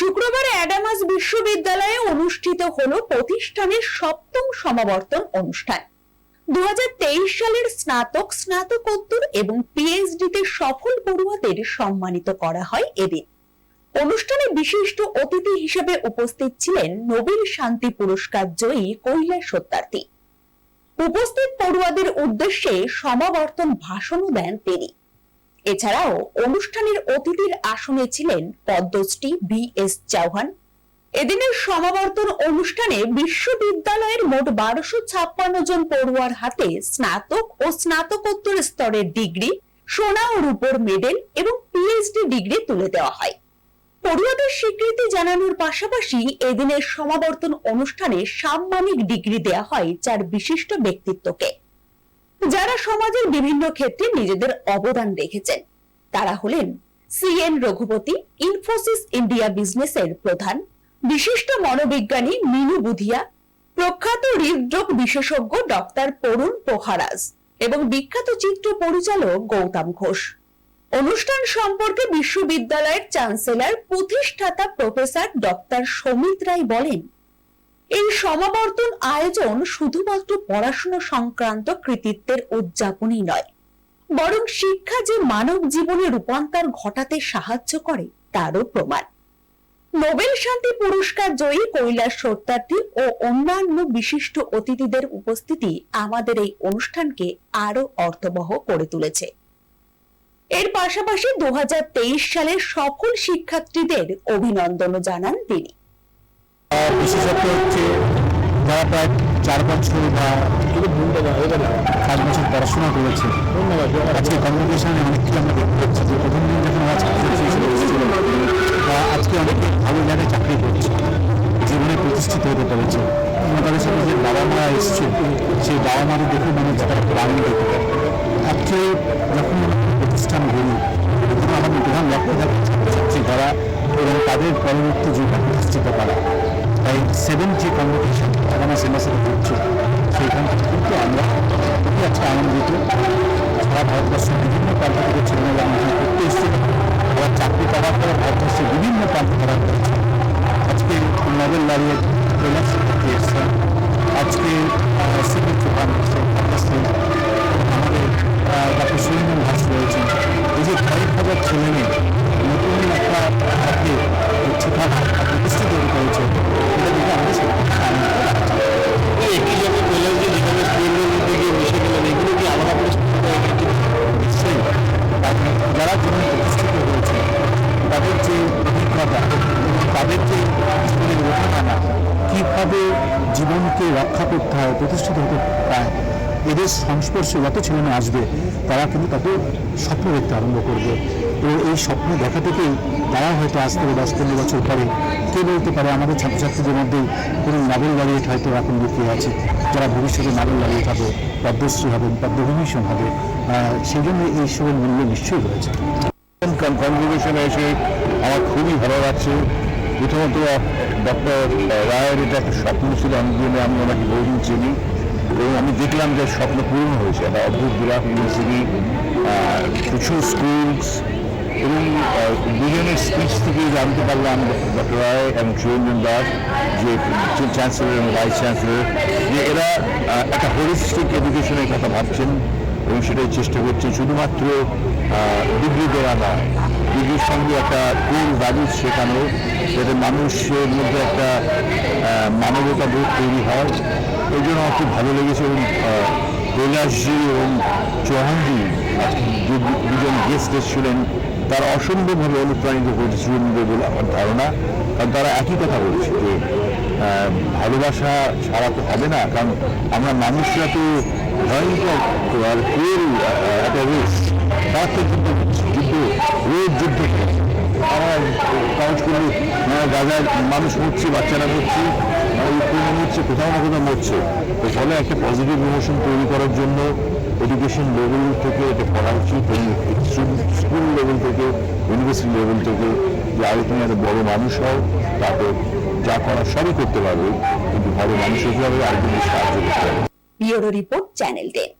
শুক্রবার অ্যাডামাস বিশ্ববিদ্যালয়ে অনুষ্ঠিত হলো প্রতিষ্ঠানের সপ্তম সমাবর্তন অনুষ্ঠান। দু সালের স্নাতক স্নাতকোত্তর এবং সফল পড়ুয়াদের সম্মানিত করা হয় এদিন। অনুষ্ঠানে বিশিষ্ট অতিথি হিসেবে উপস্থিত ছিলেন নোবেল শান্তি পুরস্কার জয়ী কৈলাস সত্যার্থী। উপস্থিত পড়ুয়াদের উদ্দেশ্যে সমাবর্তন ভাষণও দেন তিনি। এছাড়াও অনুষ্ঠানের অতিথির আসনে ছিলেন পদ্মশ্রী বি এস চৌহান। এদিনের সমাবর্তন অনুষ্ঠানে বিশ্ববিদ্যালয়ের মোট বারোশো ছাপ্পান্ন জন পড়ুয়ার হাতে স্নাতক ও স্নাতকোত্তর স্তরের ডিগ্রি, সোনা ও রূপোর মেডেল এবং পিএইচডি ডিগ্রি তুলে দেওয়া হয়। পড়ুয়াদের স্বীকৃতি জানানোর পাশাপাশি এদিনের সমাবর্তন অনুষ্ঠানে সাম্মানিক ডিগ্রি দেওয়া হয় চার বিশিষ্ট ব্যক্তিত্বকে। যারা সমাজের বিভিন্ন ক্ষেত্রে নিজেদের অবদান রেখেছেন, তারা হলেন সিএন রঘুপতি ইনফোসিস ইন্ডিয়া বিজনেসের প্রধান, বিশিষ্ট মনোবিজ্ঞানী মিনু বুধিয়া, প্রখ্যাত হৃদরোগ বিশেষজ্ঞ ডক্টর তরুণ পোহারাজ এবং বিখ্যাত চিত্র পরিচালক গৌতম ঘোষ। অনুষ্ঠান সম্পর্কে বিশ্ববিদ্যালয়ের চ্যান্সেলর প্রতিষ্ঠাতা প্রফেসর ডক্টর সমিত রায় বলেন এই সমাবর্তন আয়োজন শুধুমাত্র পড়াশোনা সংক্রান্ত কৃতিত্বের উদযাপনই নয়, বরং শিক্ষা যে মানব জীবনে রূপান্তর ঘটাতে সাহায্য করে তারও প্রমাণ। নোবেল শান্তি পুরস্কার জয়ী কৈলাস সত্যার্থী ও অন্যান্য বিশিষ্ট অতিথিদের উপস্থিতি আমাদের এই অনুষ্ঠানকে আরও অর্থবহ করে তুলেছে। এর পাশাপাশি দু সালের সকল শিক্ষার্থীদের অভিনন্দনও জানান তিনি। বিশেষত্ব হচ্ছে যারা প্রায় চার বছর বা পাঁচ বছর পড়াশোনা করেছে। আজকে কমিউনিকেশনে অনেক কিছু আমরা দেখতে পাচ্ছি যে প্রথম দিন যখন আমরা হিসেবে বা আজকে অনেকে ভালো জায়গায় চাকরি করছে, জীবনে প্রতিষ্ঠিত হতে পেরেছে। তাদের সাথে যে বাবা মা এসছে, সেই বাবা মাদের দেখে মনে হচ্ছে তারা খুব আনন্দ পেতে আজকে যখন প্রতিষ্ঠান গড়ি আমাদের প্রধান লক্ষ্য থাকে ছাত্রছাত্রী তারা এবং তাদের পরবর্তী জীবন প্রতিষ্ঠিত করা। তাই সেভেন যে কম্পিটিশন আগামী সেমেস্টারে হচ্ছে সেইখান থেকে কিন্তু আমরা খুবই আজকে আনন্দিত সারা ভারতবর্ষের বিভিন্ন প্রান্ত থেকে ছেলেমেয়েরা কীভাবে জীবনকে রক্ষা করতে হয়, প্রতিষ্ঠিত হতে পায় এদের সংস্পর্শে যত ছেলেমেয়ে আসবে, তারা কিন্তু তত স্বপ্ন দেখতে আরম্ভ করবে। এবং এই স্বপ্ন দেখা থেকেই তারা হয়তো আজ থেকে দশ পনেরো বছর পরে, কে বলতে পারে আমাদের ছাত্রছাত্রীদের মধ্যেই কোনো নোবেল laureate হয়তো এখন লুকিয়ে আছে, যারা ভবিষ্যতে নোবেল laureate হবে, পদ্মশ্রী হবেন পদ্মবিভূষণ হবে সেই জন্য এই সবের মূল্য নিশ্চয়ই রয়েছে। কনভোকেশনে এসে আমার খুবই ভালো লাগছে। প্রথমত, ডক্টর রায়ের এটা একটা স্বপ্ন ছিল, আমি জন্য আমি ওনাকে বহুদিন চিনি। এবং আমি দেখলাম যে স্বপ্ন পূরণ হয়েছে। একটা অদ্ভুত বিরাট ইউনিভার্সিটি কিছু স্কুলস এবং দুজনের স্পিচ থেকে জানতে পারলাম ডক্টর রায় এবং সুরেন্দ্রন দাস, যে চ্যান্সেলর এবং ভাইস চ্যান্সেলর যে এরা একটা হোলিস্টিক এডুকেশনের কথা ভাবছেন এবং সেটাই চেষ্টা করছে শুধুমাত্র ডিগ্রি দেওয়া নয় ডিগ্রির সঙ্গে একটা কোর ভ্যালুস শেখানো যাতে মানুষের মধ্যে একটা মানবতা বোধ তৈরি হয়। এই জন্য আমার খুব ভালো লেগেছে এবং কৈলাসজি এবং চৌহানজি দুজন গেস্ট এসেছিলেন তারা অসম্ভবভাবে অনুপ্রাণিত করেছিলেন বলে আমার ধারণা। কারণ তারা একই কথা বলেছে যে ভালোবাসা ছাড়া তো হবে না কারণ আমরা মানুষরা তো ভয়ঙ্কর আর ক্রুয়েল একটা রেস তারা করছে, যুদ্ধ আমরা কাজ করলে গাজার মানুষ মরছে, বাচ্চারা মরছে ইউক্রেনে মরছে, কোথাও না কোথাও মরছে। তো ফলে একটা পজিটিভ ইমোশন তৈরি করার জন্য এডুকেশন লেভেল থেকে এটা করা উচিত স্কুল লেভেল থেকে ইউনিভার্সিটি লেভেল থেকে যে আগে তুমি একটা বড় মানুষ হও, তাতে যা করার সবই করতে পারবে, কিন্তু ভালো মানুষ হতে হবে আরেকজনকে সাহায্য করতে হবে রিপোর্ট চ্যানেল টেন।